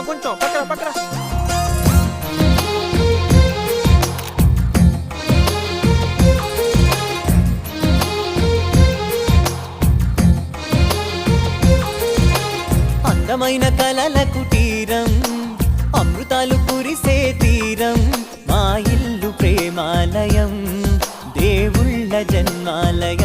ఇంకొంచెం కొంచెం కొంచెం పక్కన పక్కన అందమైన కలల కుటీరం అమృతాలు కురిసే తీరం మా ఇల్లు ప్రేమాలయం దేవుళ్ళ జన్మాలయం.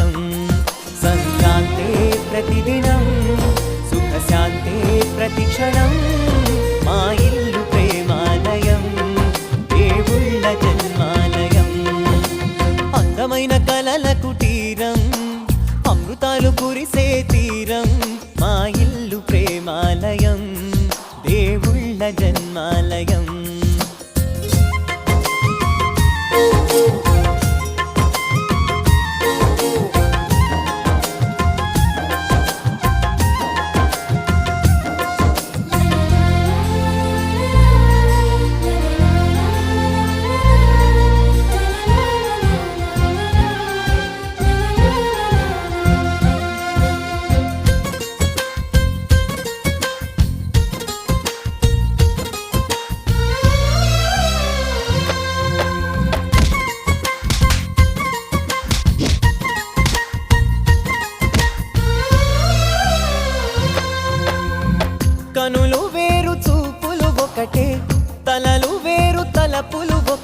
జన్మాలయం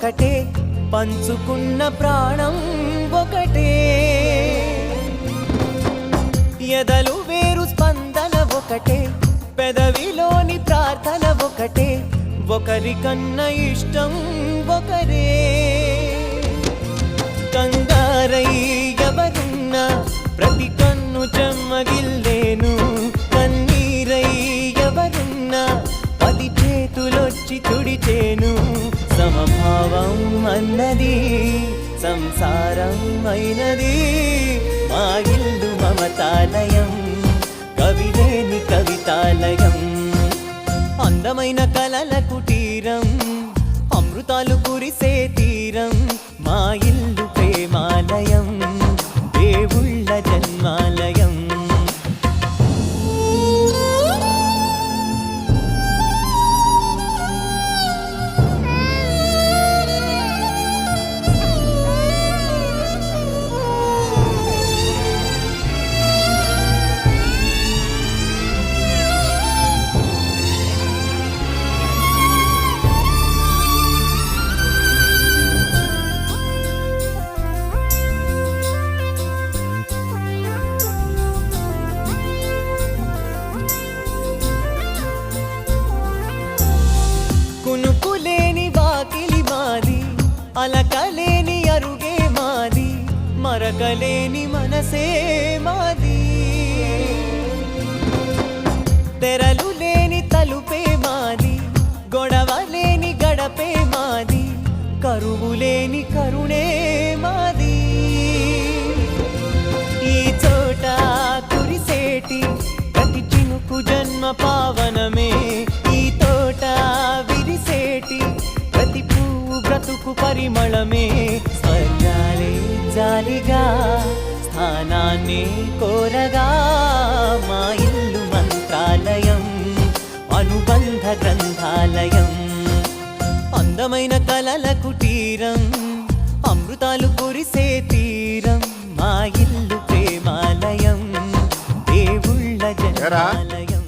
ఒకటే పంచుకున్న ప్రాణం ఒకటే. ఎదలు వేరు స్పందన ఒకటే పెదవిలోని ప్రార్థన ఒకటే ఒకరికన్నా ఇష్టం ఒకరే. కంగారై ఎవరున్నా ప్రతి కన్ను చెమ్మగిల్లే తుడిచేను సమభావం అన్నది సంసారం అయినది. మా ఇల్లు మమతాలయం కవిలేని కవితాలయం. అందమైన కలల కుటీరం అమృతాలు కురిసే తీరం. మా ఇల్లు అలకలేని అరుగే మాది మరకలేని మనసే మాది. తెరలు పరిమళమే స్వర్గాలే జాలిగా స్థానాన్ని కోరగా మా ఇల్లు మంత్రాలయం అనుబంధ గ్రంథాలయం. అందమైన కలల కుటీరం అమృతాలు కురిసే తీరం మా ఇల్లు ప్రేమాలయం దేవుళ్ళ జన్మాలయం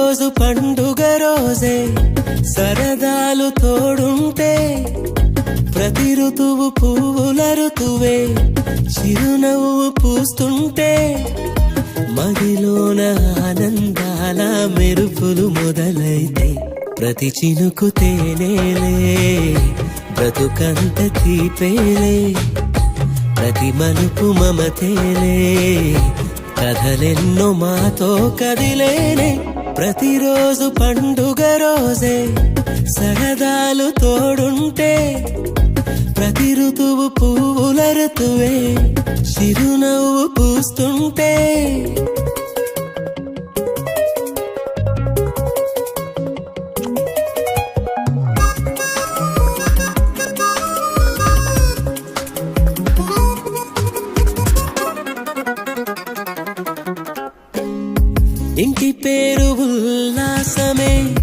రోజు పండుగ రోజే సరదాలు తోడుంటే ప్రతి ఋతువు పువ్వుల ఋతువే చిరునవ్వు పూస్తుంటే మదిలోన ఆనందాల మెరుపులు మొదలైతే ప్రతి చినుకు తేనేలే బ్రతుకంత తీపేలే ప్రతి మలుపు మమతేలే కథలెన్నో మాతో కదిలేనే. ప్రతిరోజు పండుగ రోజే సరదాలు తోడుంటే ప్రతి ఋతువు పువ్వుల ఋతువే చిరునవ్వు పూస్తుంటే ఇంటి పేరు ఉల్లాసమే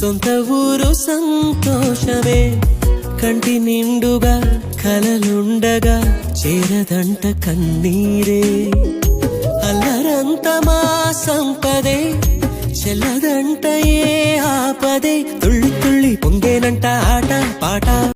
సొంత ఊరు సంతోషమే. కంటి నిండుగా కలలుండగా చేరదంట కన్నీరే. అల్లరంత మా సంపదే చెల్లదంట ఏ ఆపదే. తుళ్ళి తుళ్ళి పొంగేనంట ఆట పాట.